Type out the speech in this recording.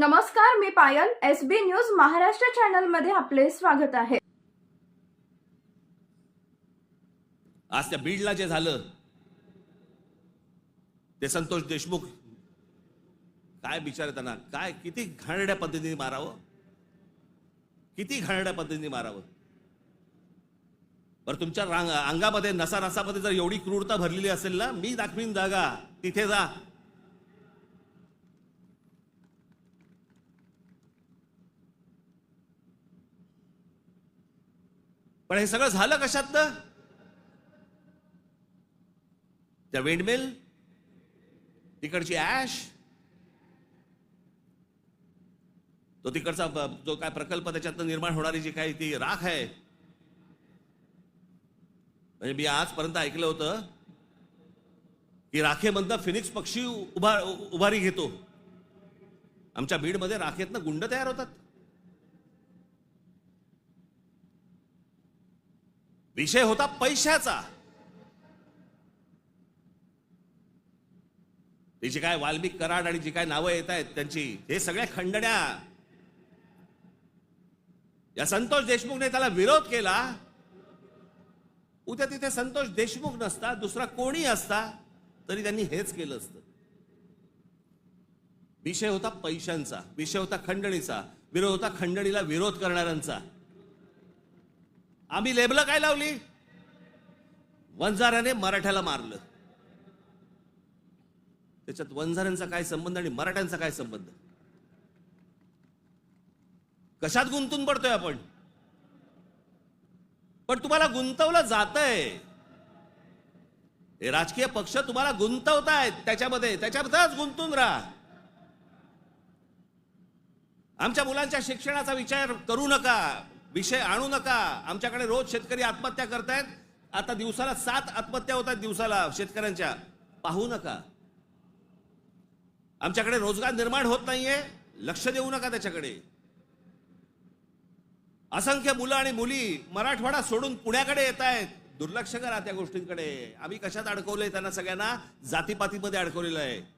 नमस्कार मी Payal S B news Maharashtra चॅनलमध्ये आपले स्वागत आहे. आज त्या बीडला जे झालं ते संतोष देशमुख काय विचार त्यांना काय किती घाणेरड्या पद्धतीने मारावं? किती घाणेरड्या पद्धतीने मारावं? बरं तुमच्या रांग अंगामध्ये नसा नसामध्ये जर एवढी क्रूरता भरलेली असेल ना मी दाखवीन जागा तिथे जा. पण हे सगळं झालं कशात त्या विंडमिल तिकडची ऍश तो तिकडचा जो काय प्रकल्प त्याच्यातनं निर्माण होणारी जी काही ती राख आहे. म्हणजे मी आजपर्यंत ऐकलं होतं की राखेमधनं फिनिक्स पक्षी उभा उभारी घेतो. आमच्या बीडमध्ये राखेतनं गुंड तयार होतात. विषय होता पैशाचा. ती जी काय वाल्मिक कराड आणि जी काय नावं येत आहेत त्यांची हे सगळ्या खंडण्या. या संतोष देशमुखने त्याला विरोध केला. उद्या तिथे संतोष देशमुख नसता दुसरा कोणी असता तरी त्यांनी हेच केलं असतं. विषय होता पैशांचा विषय होता खंडणीचा विरोध होता खंडणीला विरोध करणाऱ्यांचा. आम्ही लेबलं काय लावली? वंजाऱ्याने मराठ्याला मारलं. त्याच्यात वंजाऱ्यांचा काय संबंध आणि मराठ्यांचा काय संबंध? कशात गुंतून पडतोय आपण? पण तुम्हाला गुंतवलं जातंय. हे राजकीय पक्ष तुम्हाला गुंतवतायत. त्याच्यामध्ये त्याच्याबद्दलच गुंतून राहा. आमच्या मुलांच्या शिक्षणाचा विचार करू नका. विषय आणू नका. आमच्याकडे रोज शेतकरी आत्महत्या करतायत. आता दिवसाला सात आत्महत्या होत आहेत दिवसाला शेतकऱ्यांच्या. पाहू नका. आमच्याकडे रोजगार निर्माण होत नाहीये. लक्ष देऊ नका त्याच्याकडे. असंख्य मुलं आणि मुली मराठवाडा सोडून पुण्याकडे येत आहेत. दुर्लक्ष करा त्या गोष्टींकडे. आम्ही कशात अडकवलंय त्यांना सगळ्यांना? जातीपातीमध्ये अडकवलेलं आहे.